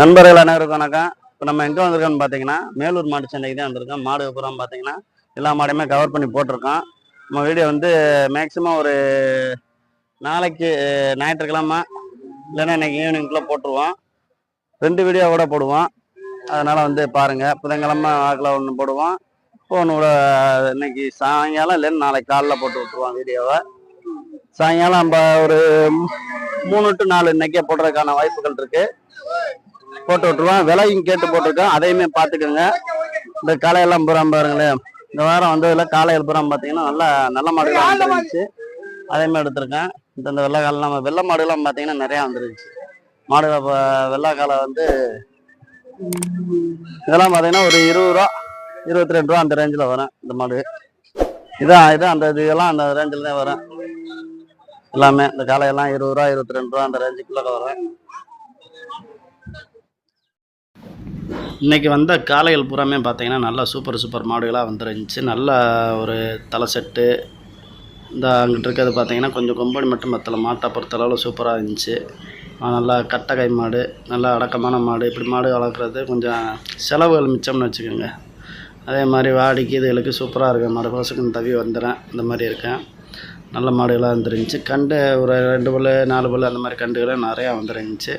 நண்பர்கள் அனைவருக்கும் வணக்கம். இப்போ நம்ம எங்கே வந்திருக்கோம்னு பார்த்தீங்கன்னா மேலூர் மாட்டு சந்தைக்கு தான் வந்திருக்கோம். மாடு புறம் பார்த்தீங்கன்னா எல்லா மாடையுமே கவர் பண்ணி போட்டிருக்கோம். நம்ம வீடியோ வந்து மேக்ஸிமம் ஒரு நாளைக்கு ஞாயிற்றுக்கிழமை இல்லைன்னா இன்னைக்கு ஈவினிங்குள்ளே போட்டுருவோம். ரெண்டு வீடியோ கூட போடுவோம். அதனால் வந்து பாருங்கள் புதன்கிழமை வாக்கில் ஒன்று போடுவோம். ஒன்று கூட இன்னைக்கு சாயங்காலம் இல்லைன்னு நாளைக்கு காலைல போட்டு விட்ருவோம் வீடியோவை சாயங்காலம் நம்ம ஒரு மூணு டு நாலு இன்னைக்கே போடுறதுக்கான வாய்ப்புகள் இருக்குது போட்டு விட்டுருவோம். விலையும் கேட்டு போட்டிருக்கோம். அதையுமே பார்த்துக்கோங்க. இந்த காலையெல்லாம் புறம் பாருங்களேன் இந்த வாரம் வந்ததில் காலையில் புறம் பார்த்தீங்கன்னா நல்லா நல்ல மாடுகள் வந்துருந்துச்சு. அதையுமே எடுத்திருக்கேன். இந்த இந்த வெள்ளை காலம் நம்ம வெள்ளை மாடுலாம் பார்த்தீங்கன்னா நிறையா வந்துருந்துச்சு. மாடுகளை இப்போ வெள்ளை காலை வந்து இதெல்லாம் பார்த்தீங்கன்னா ஒரு இருபது ரூபா இருபத்தி ரெண்டு ரூபா அந்த ரேஞ்சில் வரும் இந்த மாடு. இதான் இதான் அந்த இதெல்லாம் அந்த ரேஞ்சில் தான் வரும். எல்லாமே இந்த காலையெல்லாம் இருபது ரூபா இருபத்தி ரெண்டு ரூபா அந்த ரேஞ்சுக்குள்ளே வரும். இன்றைக்கி வந்த காளைகள் பூராமே பார்த்தீங்கன்னா நல்லா சூப்பர் சூப்பர் மாடுகளாக வந்துருந்துச்சு. நல்ல ஒரு தலை செட்டு. இந்த அங்கிட்டு இருக்கிறது பார்த்திங்கன்னா கொஞ்சம் கொம்பனி மட்டும் மற்ற மாட்டை பொறுத்தளவில் சூப்பராக இருந்துச்சு. நல்லா கட்டகை மாடு நல்லா அடக்கமான மாடு. இப்படி மாடு வளர்க்குறது கொஞ்சம் செலவுகள் மிச்சம்னு வச்சுக்கோங்க. அதே மாதிரி வாடிக்கு இதுகளுக்கு சூப்பராக இருக்கும் மாடு. கோசுக்குன்னு தவி வந்துடுறேன் இந்த மாதிரி இருக்கேன். நல்ல மாடுகளாக வந்துருந்துச்சு. கண்டு ஒரு ரெண்டு பல்லு நாலு பல்லு அந்த மாதிரி கண்டுகளும் நிறையா வந்துருந்துச்சு.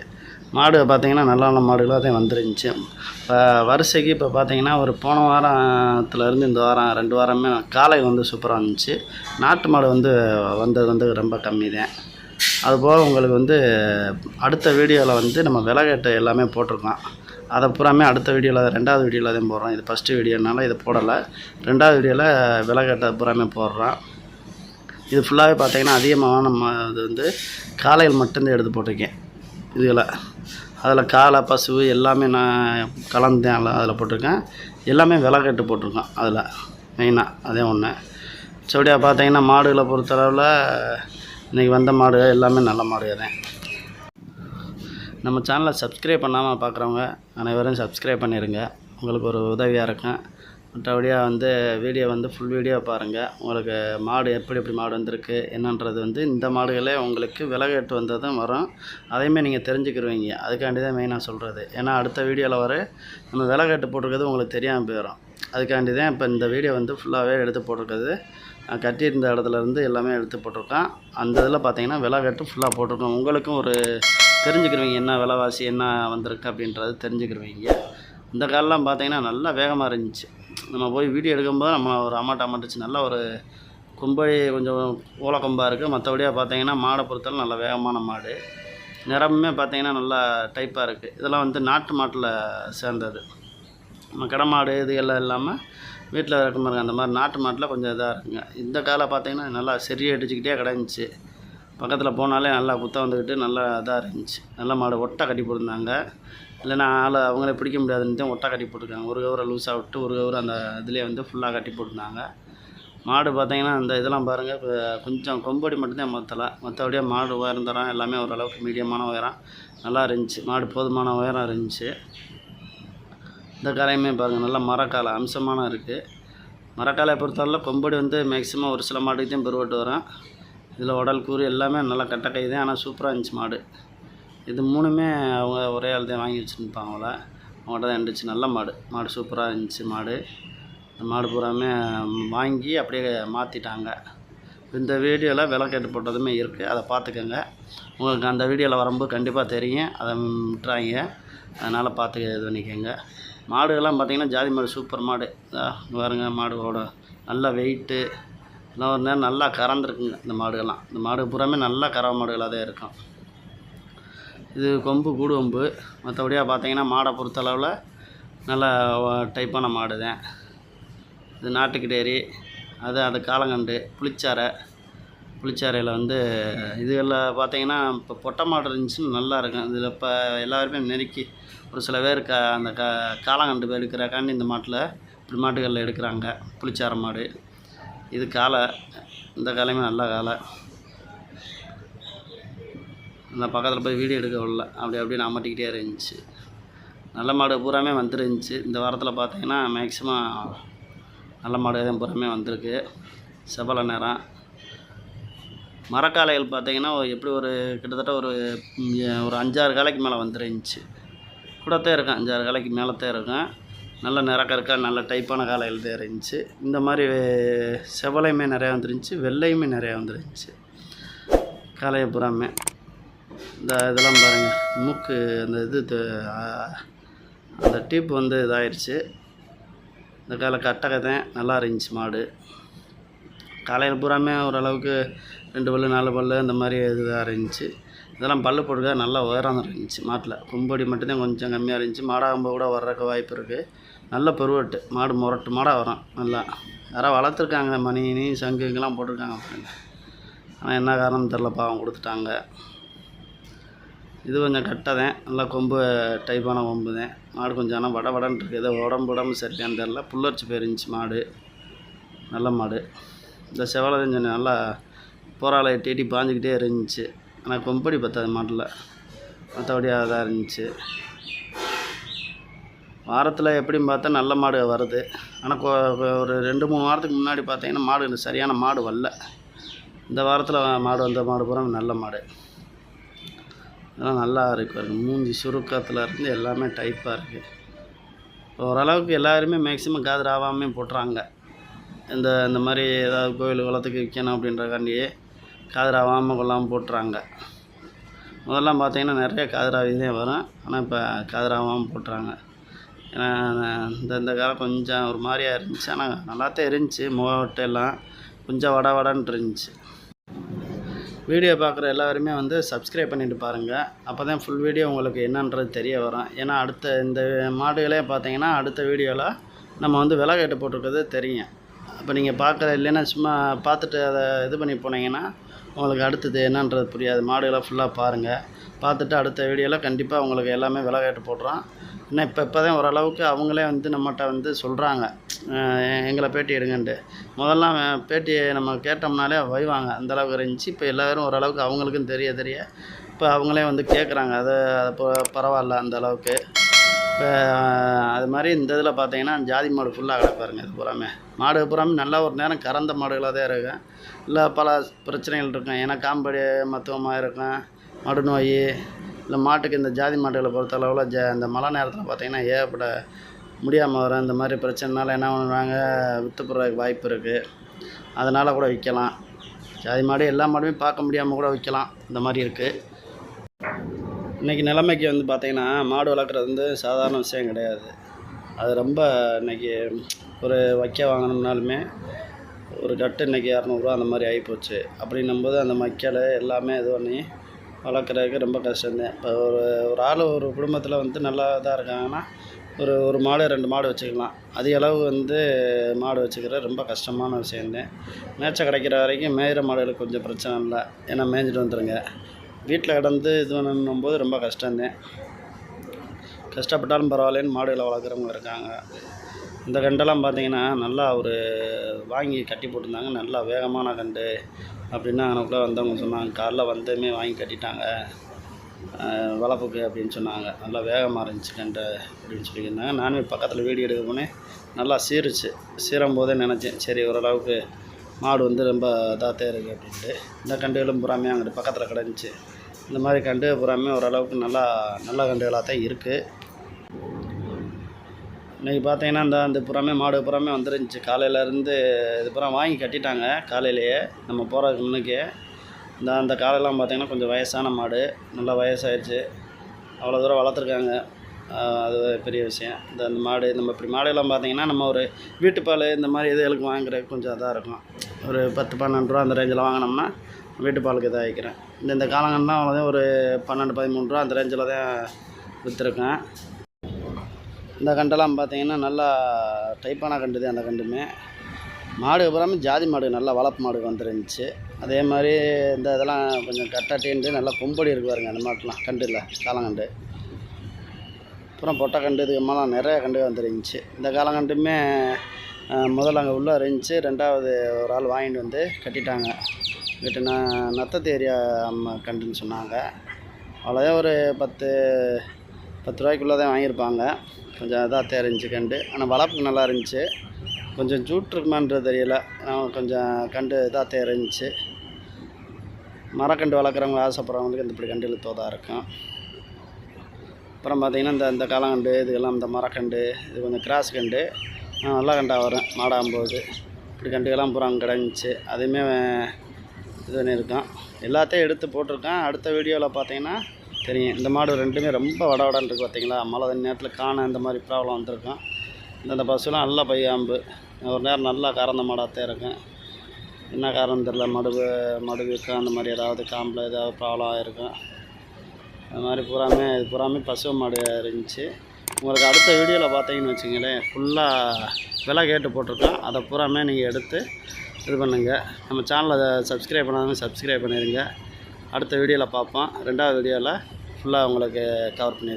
மாடு பார்த்திங்கன்னா நல்ல நல்ல மாடுகளாக தான் வந்துருந்துச்சு. இப்போ வரிசைக்கு இப்போ பார்த்திங்கன்னா ஒரு போன வாரத்துலேருந்து இந்த வாரம் ரெண்டு வாரமே காளை வந்து சூப்பராக இருந்துச்சு. நாட்டு மாடு வந்து வந்தது வந்து ரொம்ப கம்மி தான் அதுபோக உங்களுக்கு வந்து அடுத்த வீடியோவில் வந்து நம்ம விலகட்டு எல்லாமே போட்டிருக்கோம். அதை பூராமே அடுத்த வீடியோவில் ரெண்டாவது வீடியோவில் தான் போடுறோம். இது ஃபஸ்ட்டு வீடியோனால இது போடலை. ரெண்டாவது வீடியோவில் விலகட்டை பூராமே போடுறோம். இது ஃபுல்லாகவே பார்த்திங்கன்னா அதிகமான நம்ம இது வந்து காலையில் மட்டும்தான் எடுத்து போட்டிருக்கேன். இதில் அதில் காளை பசு எல்லாமே நான் கலந்தேன் அதில் போட்டிருக்கேன். எல்லாமே விலகட்டு போட்டிருக்கோம் அதில் மெயினாக அதே ஒன்று சொடியாக பார்த்தீங்கன்னா மாடுகளை பொறுத்தளவில் இன்றைக்கி வந்த மாடு எல்லாமே நல்ல மாடு தான். நம்ம சேனலை சப்ஸ்கிரைப் பண்ணாமல் பார்க்குறவங்க அனைவரும் சப்ஸ்கிரைப் பண்ணிடுங்க உங்களுக்கு ஒரு உதவியாக இருக்கும். மற்றபடியாக வந்து வீடியோ வந்து ஃபுல் வீடியோ பாருங்கள் உங்களுக்கு மாடு எப்படி எப்படி மாடு வந்திருக்கு என்னன்றது வந்து இந்த மாடுகளே உங்களுக்கு விலகட்டு வந்ததும் வரும். அதையுமே நீங்கள் தெரிஞ்சுக்கிருவீங்க. அதுக்காண்டி தான் மெயினாக சொல்கிறது ஏன்னா அடுத்த வீடியோவில் வர நம்ம விலகட்டு போட்டிருக்கிறது உங்களுக்கு தெரியாமல் போயிடும் அதுக்காண்டி தான் இப்போ இந்த வீடியோ வந்து ஃபுல்லாகவே எடுத்து போட்டிருக்கிறது. நான் கட்டியிருந்த இடத்துல இருந்து எல்லாமே எடுத்து போட்டிருக்கேன். அந்த இதில் பார்த்தீங்கன்னா விலகட்டு ஃபுல்லாக போட்டிருக்கோம். உங்களுக்கும் ஒரு தெரிஞ்சுக்கிருவீங்க. என்ன விலைவாசி என்ன வந்திருக்கு அப்படின்றது தெரிஞ்சுக்கிருவீங்க. இந்த காலெலாம் பார்த்தீங்கன்னா நல்லா வேகமாக இருந்துச்சு. நம்ம போய் வீடியோ எடுக்கும்போது நம்ம ஒரு அமௌண்ட் அம்மாட்டுச்சு நல்ல ஒரு கொம்படி கொஞ்சம் ஓலக்கொம்பாக இருக்குது மற்றபடியாக பார்த்தீங்கன்னா மாடை பொறுத்தவரை நல்ல வேகமான மாடு. நிறமுமே பார்த்தீங்கன்னா நல்லா டைப்பாக இருக்குது இதெல்லாம் வந்து நாட்டு மாட்டில் சேர்ந்தது. நம்ம கடை மாடு இது எல்லாம் இல்லாமல் வீட்டில் இருக்க மாதிரி அந்த மாதிரி நாட்டு மாட்டில் கொஞ்சம் இதாக இருக்குங்க. இந்த காலை பார்த்தீங்கன்னா நல்லா செறியை அடிச்சுக்கிட்டே கிடந்துச்சு. பக்கத்தில் போனாலே நல்லா குத்த வந்துக்கிட்டு நல்லா இதாக இருந்துச்சு. நல்ல மாடு ஒட்டை கட்டி போட்டிருந்தாங்க. இல்லைன்னா ஆளை அவங்களே பிடிக்க முடியாதுன்னு தான் ஒட்டை கட்டி போட்டிருக்காங்க. ஒரு கவரை லூஸாக விட்டு ஒரு கவரை அந்த இதுலேயே வந்து ஃபுல்லாக கட்டி போட்டிருந்தாங்க. மாடு பார்த்தீங்கன்னா அந்த இதெல்லாம் பாருங்கள் இப்போ கொஞ்சம் கொம்படி மட்டும்தான் மற்றல மற்றபடியே மாடு உயரம் தரம் எல்லாமே ஓரளவுக்கு மீடியமான உயரம். நல்லா இருந்துச்சு. மாடு போதுமான உயரம் இருந்துச்சு. இந்த காலையுமே பாருங்கள் நல்லா மரக்காலை அம்சமான இருக்குது மரக்காலையை பொறுத்தவரையில் கொம்படி வந்து மேக்ஸிமம் ஒரு சில மாட்டுக்கு தான் பெருவட்டு வரும். இதில் உடல் கூறு எல்லாமே நல்லா கட்டக்கை தான். ஆனால் சூப்பராக இருந்துச்சு மாடு. இது மூணுமே அவங்க ஒரே ஆள் தான் வாங்கி வச்சுருப்பாங்கள அவங்கள்ட்ட தான் இருந்துச்சு. நல்ல மாடு. மாடு சூப்பராக இருந்துச்சு மாடு. இந்த மாடு பூராமே வாங்கி அப்படியே மாற்றிட்டாங்க இந்த வீடியோவில் விலை கேட்டு போட்டதுமே இருக்குது அதை பார்த்துக்கோங்க. உங்களுக்கு அந்த வீடியோவில் வரும்போது கண்டிப்பாக தெரியும். அதை விட்டுறாங்க. அதனால் பார்த்து இது பண்ணிக்கோங்க. மாடுகள்லாம் பார்த்திங்கன்னா ஜாதி மாடு சூப்பர் மாடு. பாருங்க மாடுகளோட நல்ல வெயிட்டு எல்லாம் ஒரு நேரம் நல்லா கறந்துருக்குங்க இந்த மாடுகள்லாம். இந்த மாடு பூராமே நல்லா கறவை மாடுகளாக தான் இருக்கும். இது கொம்பு கூடு கொம்பு. மற்றபடியாக பார்த்தீங்கன்னா மாடை பொறுத்தளவில் நல்ல டைப்பான மாடு தான் இது நாட்டுக்கிடேரி அது அது காலங்கண்டு புளிச்சாரை புளிச்சாரையில் வந்து இதுகளில் பார்த்தீங்கன்னா இப்போ பொட்டை மாடு இருந்துச்சுன்னு நல்லா இருக்கும். இதில் இப்போ எல்லாருமே நெருக்கி ஒரு சில பேர் க அந்த க காலங்கண்டு எடுக்கிறக்காண்டி இந்த மாட்டில் இப்படி மாட்டுகளில் எடுக்கிறாங்க. புளிச்சாரை மாடு. இது காளை இந்த காலையுமே நல்ல காளை நான் பக்கத்தில் போய் வீடியோ எடுக்க விடல அப்படி அப்படியே நான் மாட்டிக்கிட்டே இருந்துச்சு. நல்ல மாடு பூராமே வந்துருந்துச்சு. இந்த வாரத்தில் பார்த்தீங்கன்னா மேக்ஸிமம் நல்ல மாடு தான் பூராமே வந்திருக்கு. செவ்வள நேரம் மரக்காலைகள் பார்த்தீங்கன்னா எப்படி ஒரு கிட்டத்தட்ட ஒரு ஒரு அஞ்சாறு காலைக்கு மேலே வந்துருந்துச்சு. கூடத்தே இருக்கும். அஞ்சாறு காலைக்கு மேலத்தே இருக்கும். நல்ல நிறக்கருக்கா நல்ல டைப்பான காலையில் தான் இருந்துச்சு. இந்த மாதிரி செவலையுமே நிறையா வந்துருந்துச்சு. வெள்ளையுமே நிறையா வந்துருந்துச்சு. காலையை புறாமே இந்த இதெல்லாம் பாருங்கள் மூக்கு அந்த இது அந்த டீப் வந்து இதாயிருச்சு. இந்த காலை கட்டகத்தேன். நல்லா இருந்துச்சு மாடு. காலையில் பூராமே ஓரளவுக்கு ரெண்டு பல்லு நாலு பல்லு இந்த மாதிரி இதாக இருந்துச்சு. இதெல்லாம் பல்லு போட்டுக்க நல்லா உயரம் இருந்துச்சு மாட்டில். கும்படி மட்டும்தான் கொஞ்சம் கம்மியாக இருந்துச்சு. மாடாகும்போது கூட வர்றதுக்கு வாய்ப்பு இருக்குது நல்ல பெருவட்டு. மாடு முரட்டு மாடாக வரும். நல்லா. யாராவது வளர்த்துருக்காங்க மணி சங்கு இங்கெல்லாம் போட்டிருக்காங்க அப்படின்னு ஆனால் என்ன காரணம் தெரில பாவம் கொடுத்துட்டாங்க. இது கொஞ்சம் கட்டதேன் நல்லா கொம்பு டைப்பான கொம்பு தான். மாடு கொஞ்சம் ஆனால் வட வடன்னு இருக்குது ஏதோ உடம்பு உடம்பு சரியான்னு தெரில புல்லரிச்சு போயிருந்துச்சு மாடு. நல்ல மாடு. இந்த செவலை கொஞ்சம் நல்லா போராளை டேட்டி பாஞ்சிக்கிட்டே இருந்துச்சு. ஆனால் கொம்படி பத்தாது மாட்டில். மற்றபடி அதாக இருந்துச்சு. வாரத்தில் எப்படின்னு பார்த்தா நல்ல மாடு வருது. ஆனால் கொ- ஒரு ரெண்டு மூணு வாரத்துக்கு முன்னாடி பார்த்தீங்கன்னா மாடு சரியான மாடு வரல. இந்த வாரத்தில் மாடு வந்த மாடு பூரா நல்ல மாடு. அதெல்லாம் நல்லா இருக்குது மூஞ்சி சுருக்கத்தில் இருந்து எல்லாமே டைப்பாக இருக்குது ஓரளவுக்கு எல்லாருமே மேக்ஸிமம் காதர் ஆகாமே போட்டுறாங்க. இந்த இந்த மாதிரி ஏதாவது கோயில் குளத்துக்கு விற்கணும் அப்படின்றக்காண்டியே காதர் ஆகாமல் கொள்ளாமல் போட்டுறாங்க. முதல்லாம் பார்த்தீங்கன்னா நிறைய காதராவிதே வரும். ஆனால் இப்போ காதராகாமல் போட்டுறாங்க. ஏன்னா இந்த இந்த காலம் கொஞ்சம் ஒரு மாதிரியா இருந்துச்சு. ஆனால் நல்லாத்தான் இருந்துச்சு. முகவட்டை எல்லாம் கொஞ்சம் வட வடன்ட்டு இருந்துச்சு. வீடியோ பார்க்குற எல்லாருமே வந்து சப்ஸ்கிரைப் பண்ணிட்டு பாருங்கள் அப்போ தான் ஃபுல் வீடியோ உங்களுக்கு என்னன்றது தெரிய வரும். ஏன்னா அடுத்த இந்த மாடுகளே பார்த்தீங்கன்னா அடுத்த வீடியோவில் நம்ம வந்து விலை கேட்டு போட்டிருக்கிறது தெரியும். அப்போ நீங்கள் பார்க்குற இல்லைன்னா சும்மா பார்த்துட்டு அதை இது பண்ணி போனீங்கன்னா உங்களுக்கு அடுத்தது என்னன்றது புரியாது. மாடுகளை ஃபுல்லாக பாருங்கள் பார்த்துட்டு அடுத்த வீடியோவில் கண்டிப்பாக உங்களுக்கு எல்லாமே விலை கேட்டு போடுறோம் ஏன்னா இப்போ இப்போ தான் ஓரளவுக்கு அவங்களே வந்து நம்மகிட்ட வந்து சொல்கிறாங்க எங்களை பேட்டி எடுங்கன்ட்டு. முதல்லாம் பேட்டியை பேட்டி நம்ம கேட்டோம்னாலே வைவாங்க அந்தளவுக்கு இருந்துச்சு. இப்போ எல்லாரும் ஓரளவுக்கு அவங்களுக்கும் தெரிய தெரிய. இப்போ அவங்களே வந்து கேட்குறாங்க அது பரவாயில்ல அந்த அளவுக்கு. இப்போ அது மாதிரி இந்த இதில் பார்த்தீங்கன்னா ஜாதி மாடு ஃபுல்லாக கிடப்பாருங்க இது பூராமே. மாடு பூராமே நல்லா ஒரு நேரம் கறந்த மாடுகளாக தான் இருக்கும். இல்லை பல பிரச்சனைகள் இருக்கும். ஏன்னா காம்படி மத்துவமாக இருக்கும். மடு நோய். இல்லை மாட்டுக்கு இந்த ஜாதி மாடுகளை பொறுத்தளவில் ஜ இந்த மழை நேரத்தில் பார்த்தீங்கன்னா ஏகப்பட்ட முடியாமல் வரும் இந்த மாதிரி பிரச்சனைனால என்ன பண்ணுவாங்க விற்று போடுறதுக்கு வாய்ப்பு இருக்குது அதனால் கூட விற்கலாம் ஜாதி மாடு எல்லா மாடுமே பார்க்க முடியாமல் கூட விற்கலாம் இந்த மாதிரி இருக்குது இன்றைக்கி நிலைமைக்கு வந்து பார்த்திங்கன்னா மாடு வளர்க்குறது வந்து சாதாரண விஷயம் கிடையாது. அது ரொம்ப இன்றைக்கி ஒரு வைக்க வாங்கினோம்னாலுமே ஒரு கட்டு இன்றைக்கி இரநூறுவா அந்த மாதிரி ஆகிப்போச்சு அப்படின்னும்போது அந்த மக்கள் எல்லாமே இது பண்ணி வளர்க்குறதுக்கு ரொம்ப கஷ்டம்தான். இப்போ ஒரு ஒரு ஆள் ஒரு குடும்பத்தில் வந்து நல்லா இதாக இருக்காங்கன்னா ஒரு ஒரு மாடு ரெண்டு மாடு வச்சுக்கலாம். அதிக அளவு வந்து மாடு வச்சுக்கிற ரொம்ப கஷ்டமான விஷயந்தேன் மேய்ச்சல் கிடைக்கிற வரைக்கும் மேயிற மாடுகளுக்கு கொஞ்சம் பிரச்சனை இல்லை. ஏன்னா மேய்ஞ்சிட்டு வந்துடுங்க வீட்டில் கிடந்து இது பண்ணும்போது ரொம்ப கஷ்டந்தேன் கஷ்டப்பட்டாலும் பரவாயில்லன்னு மாடுகளை வளர்க்குறவங்க இருக்காங்க. இந்த கண்டெல்லாம் பார்த்தீங்கன்னா நல்லா ஒரு வாங்கி கட்டி போட்டிருந்தாங்க. நல்லா வேகமான கண்டு. அப்படின்னா எனக்குள்ளே வந்தவங்க சொன்னாங்க காலைல வந்ததுமே வாங்கி கட்டிட்டாங்க. வளப்புக்கு வளர்ப்புக்கு அப்படின்னு சொன்னாங்க. நல்லா வேகமாக இருந்துச்சு கண்டு அப்படின்னு சொல்லியிருந்தாங்க. நானுமே பக்கத்தில் வீடியோ எடுக்க போனேன். நல்லா சீருச்சு சீரும் போதே நினச்சேன் சரி ஓரளவுக்கு மாடு வந்து ரொம்ப தாத்தே இருக்குது அப்படின்ட்டு. இந்த கண்டுகளும் புறாமே அங்கிட்டு பக்கத்தில் கிடந்துச்சு. இந்த மாதிரி கண்டு புறாமே ஓரளவுக்கு நல்லா நல்ல கண்டுகளாக தான் இருக்குது இன்றைக்கி பார்த்தீங்கன்னா இந்த அந்த புறாமே மாடு புறாமே வந்துருந்துச்சு. காலையிலேருந்து இது புறம் வாங்கி கட்டிட்டாங்க. காலையிலேயே நம்ம போகிறதுக்கு முன்னுக்கே இந்த அந்த காலையெல்லாம் பார்த்திங்கன்னா கொஞ்சம் வயசான மாடு. நல்லா வயசாகிடுச்சு அவ்வளோ தூரம் வளர்த்துருக்காங்க. அது பெரிய விஷயம். இந்த அந்த மாடு நம்ம இப்படி மாடுலாம் பார்த்திங்கன்னா நம்ம ஒரு வீட்டு பால் இந்த மாதிரி இதுகளுக்கு வாங்குறதுக்கு கொஞ்சம் இதாக இருக்கும். ஒரு பத்து பன்னெண்டு ரூபா அந்த ரேஞ்சில் வாங்கினோம்னா வீட்டு பாலுக்கு இதாக வைக்கிறேன் இந்த இந்த காலங்கள்லாம் அவ்வளோதான். ஒரு பன்னெண்டு பதிமூணு ரூபா அந்த ரேஞ்சில் தான் விற்றுருக்கேன். இந்த கண்டெல்லாம் பார்த்திங்கன்னா நல்லா டைப்பான கண்டு தான் அந்த கண்டுமே. மாடு அப்புறமே ஜாதி மாடு நல்லா வளர்ப்பு மாடு வந்துருந்துச்சு. அதே மாதிரி இந்த இதெல்லாம் கொஞ்சம் கரெக்டாக டீண்டு நல்லா கொம்படி இருக்கு பாருங்க அந்த மாட்டெலாம் கண்டு இல்லை காலங்கண்டு. அப்புறம் பொட்டை கண்டு இதுக்கு மேலாம் நிறைய கண்டு வந்துருந்துச்சு. இந்த காலங்கண்டுமே முதல்ல அங்கே உள்ளே இருந்துச்சு ரெண்டாவது ஒரு ஆள் வாங்கிட்டு வந்து கட்டிட்டாங்க. கட்டினா நத்தத்து ஏரியா அம்மா கண்டுன்னு சொன்னாங்க. அவ்வளோதான் ஒரு பத்து பத்து ரூபாய்க்குள்ளே தான் வாங்கியிருப்பாங்க. கொஞ்சம் இதாக தெரிஞ்சு கண்டு. ஆனால் வளர்ப்புக்கு நல்லா இருந்துச்சு. கொஞ்சம் ஜூட் இருக்குமான்றது தெரியல. கொஞ்சம் கண்டு இதாக தெரிஞ்சிச்சு. மரக்கண்டு வளர்க்குறவங்க ஆசைப்படுறவங்களுக்கு இந்த இப்படி கண்டு இழுத்தோதாக இருக்கும். அப்புறம் பார்த்திங்கன்னா இந்த இந்த காளாங்கண்டு இதுக்கெல்லாம் இந்த மரக்கண்டு இது கொஞ்சம் கிராஸ் கண்டு நல்லா கண்டாக வரும். மாடாகும்போது இப்படி கண்டுக்கெல்லாம் பூரா அங்கே கிடந்துச்சு. அதையுமே இது பண்ணியிருக்கான் எல்லாத்தையும் எடுத்து போட்டிருக்கேன் அடுத்த வீடியோவில் பார்த்தீங்கன்னா தெரியும். இந்த மாடு ரெண்டுமே ரொம்ப வட வடன்னு இருக்குது பார்த்தீங்களா? மழை நேரத்தில் காண இந்த மாதிரி ப்ராப்ளம் வந்திருக்கும். இந்த பஸ்ஸுலாம் நல்லா பையாம்பு. ஒரு நேரம் நல்லா கறந்த மாடாகத்தான் இருக்கும். என்ன காரணம் தெரில மடுவு மடுவுக்கு அந்த மாதிரி ஏதாவது காம்பில் ஏதாவது ப்ராப்ளம் ஆகிருக்கும் அது மாதிரி பூராமே இது பூராமே பசு மாடு இருந்துச்சு. உங்களுக்கு அடுத்த வீடியோவில் பார்த்தீங்கன்னு வச்சுங்களேன் ஃபுல்லாக விலை கேட்டு போட்டிருக்கோம். அதை பூராமே நீங்கள் எடுத்து இது பண்ணுங்கள் நம்ம சேனலை சப்ஸ்கிரைப் பண்ணாதவங்க சப்ஸ்கிரைப் பண்ணிடுங்க அடுத்த வீடியோவில் பார்ப்போம். ரெண்டாவது வீடியோவில் ஃபுல்லாக உங்களுக்கு கவர் பண்ணியிருக்கோம்